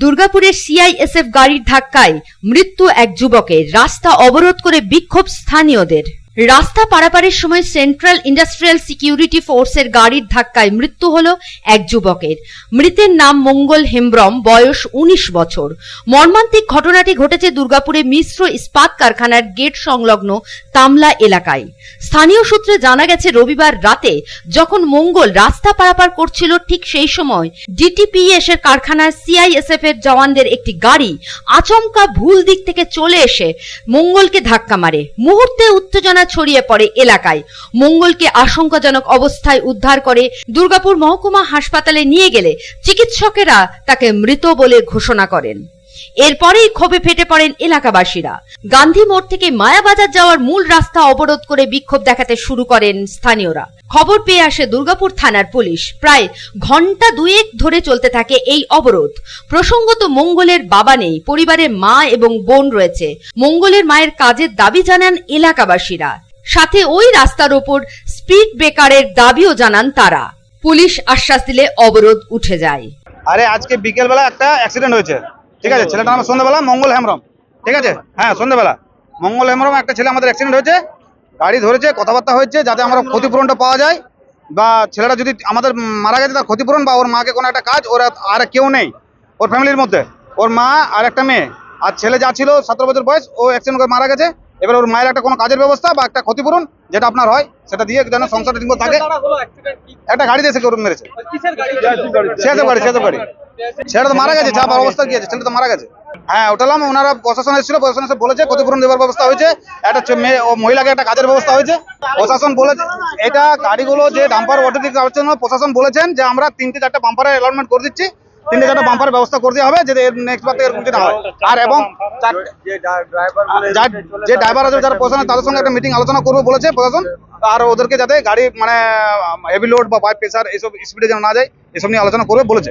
দুর্গাপুরের সিআইএসএফ গাড়ির ধাক্কায় মৃত্যু এক যুবকের। রাস্তা অবরোধ করে বিক্ষোভ স্থানীয়দের। রাস্তা পারাপারের সময় সেন্ট্রাল ইন্ডাস্ট্রিয়াল সিকিউরিটি ফোর্সের গাড়ির ধাক্কায় মৃত্যু হল এক যুবকের। মৃতের নাম মঙ্গল হেমব্রম, বয়স উনিশ বছর। মর্মান্তিক ঘটনাটি ঘটেছে দুর্গাপুরে মিশ্র ইস্পাত কারখানার গেট সংলগ্ন তামলা এলাকায়। স্থানীয় সূত্রে জানা গেছে, রবিবার রাতে যখন মঙ্গল রাস্তা পারাপার করছিল ঠিক সেই সময় ডিটিপিএস এর কারখানার সিআইএসএফ এর জওয়ানদের একটি গাড়ি আচমকা ভুল দিক থেকে চলে এসে মঙ্গলকে ধাক্কা মারে। মুহূর্তে উত্তেজনা ছড়িয়ে পড়ে এলাকায়। মঙ্গলকে আশঙ্কাজনক অবস্থায় উদ্ধার করে দুর্গাপুর মহকুমা হাসপাতালে নিয়ে গেলে চিকিৎসকেরা তাকে মৃত বলে ঘোষণা করেন। এরপরেই ক্ষোভে ফেটে পড়েন এলাকাবাসীরা। গান্ধী মোড় থেকে মায়াবাজার যাওয়ার মূল রাস্তা অবরোধ করে বিক্ষোভ দেখাতে শুরু করেন স্থানীয়রা। খবর পেয়ে আসে দুর্গাপুর থানার পুলিশ। প্রায় ঘণ্টা দুয়েক ধরে চলতে থাকে এই অবরোধ। প্রসঙ্গত মঙ্গলের বাবা নেই পরিবারে মা এবং বোন রয়েছে। মঙ্গলের মায়ের কাজের দাবি জানান এলাকাবাসীরা। সাথে ওই রাস্তার ওপর স্পিড ব্রেকারের দাবিও জানান তারা। পুলিশ আশ্বাস দিলে অবরোধ উঠে যায়। আরে আজকে বিকেলবেলা একটা অ্যাক্সিডেন্ট হয়েছে। ঠিক আছে ছেলেটার নাম সন্ধ্যাবেলা মঙ্গল হেমরম ঠিক আছে? হ্যাঁ সন্ধ্যাবেলা। মঙ্গল হেমরম একটা ছেলে আমাদের অ্যাক্সিডেন্ট হয়েছে গাড়ি ধরেছে কথাবার্তা হয়েছে যাতে আমরা ক্ষতিপূরণটা পাওয়া যায় বা ছেলেটা যদি আমাদের মারা গেছে তার ক্ষতিপূরণ বা ওর মাকে কোনো একটা কাজ ওর আর কেউ নেই ওর ফ্যামিলির মধ্যে। ওর মা আর একটা মেয়ে। আর ছেলে যা ছিল সতেরো বছর বয়স ও অ্যাক্সিডেন্ট করে মারা গেছে। এবার ওর মায়ের একটা কোনো কাজের ব্যবস্থা বা একটা ক্ষতিপূরণ যেটা আপনার হয় সেটা দিয়ে যেন সংসারটা থাকে। একটা গাড়ি দিয়ে ওর মেরেছে। সেসব গাড়ি? সেসব গাড়ি ছেলেটা তো মারা গেছে, যা অবস্থা ছেলেটা তো মারা গেছে। হ্যাঁ ওনারা প্রশাসন এসেছিল প্রশাসন এসে বলেছে ক্ষতিপূরণ দেওয়ার ব্যবস্থা হয়েছে, একটা মেয়ে ও মহিলাকে একটা কাজের ব্যবস্থা হয়েছে। প্রশাসন বলেছে, এটা গাড়িগুলো যে ডাম্পার যাওয়ার জন্য প্রশাসন বলেছেন যে আমরা তিনটে চারটে বাম্পারের অ্যালটমেন্ট করে দিচ্ছি, তিনটে ব্যবস্থা করে দেওয়া হবে নেক্সট বার থেকে এরকম না হয়। আর এবং যে ড্রাইভার আছে, যারা প্রশাসন তাদের সঙ্গে একটা মিটিং আলোচনা করবে বলেছে প্রশাসন। আর ওদেরকে যাতে গাড়ি মানে হেভি লোড বা পাইপ প্রেসার এইসব স্পিডে যেন না যায়, এসব নিয়ে আলোচনা করবে বলেছে।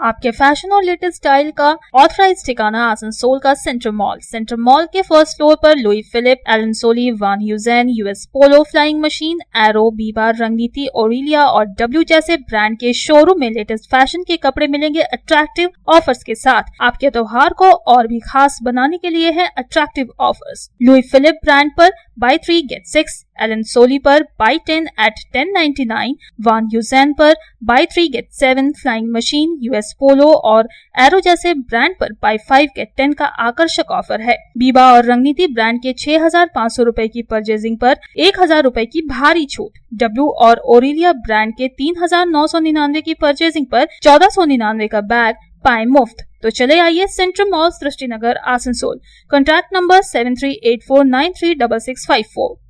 आपके फ़ैशन और लेटेस्ट स्टाइल का ऑथराइज ठिकाना आसनसोल का सेंटर मॉल सेंटर मॉल के फ़र्स्ट फ्लोर पर Louis Philippe Allen Solly Van Heusen US Polo Flying Machine Arrow Biba Rangriti Aurelia और डब्ल्यू जैसे ब्रांड के शोरूम में लेटेस्ट फ़ैशन के कपड़े मिलेंगे अट्रैक्टिव ऑफर्स के साथ. आपके त्योहार को और भी खास बनाने के लिए है attractive offers Louis Philippe brand पर buy three get six Allen Solly पर buy ten at ten ninety nine Van Heusen पर buy three get seven Flying Machine US Polo और एरो जैसे ब्रांड पर बाई फाइव गेट टेन का आकर्षक offer है। बीबा और रंगनीति ब्रांड के छह हज़ार पाँच सौ रूपए की परचेजिंग पर एक हज़ार रूपए की भारी छूट। डब्ल्यू और ओरिलिया ब्रांड के तीन हज़ार नौ सौ निन्यानवे की परचेजिंग पर चौदह सौ निन्यानवे का बैग पाए मुफ़्त। तो चले आइए Central Mall Srishti Nagar Asansol. Contact number seven three eight four nine three double six five four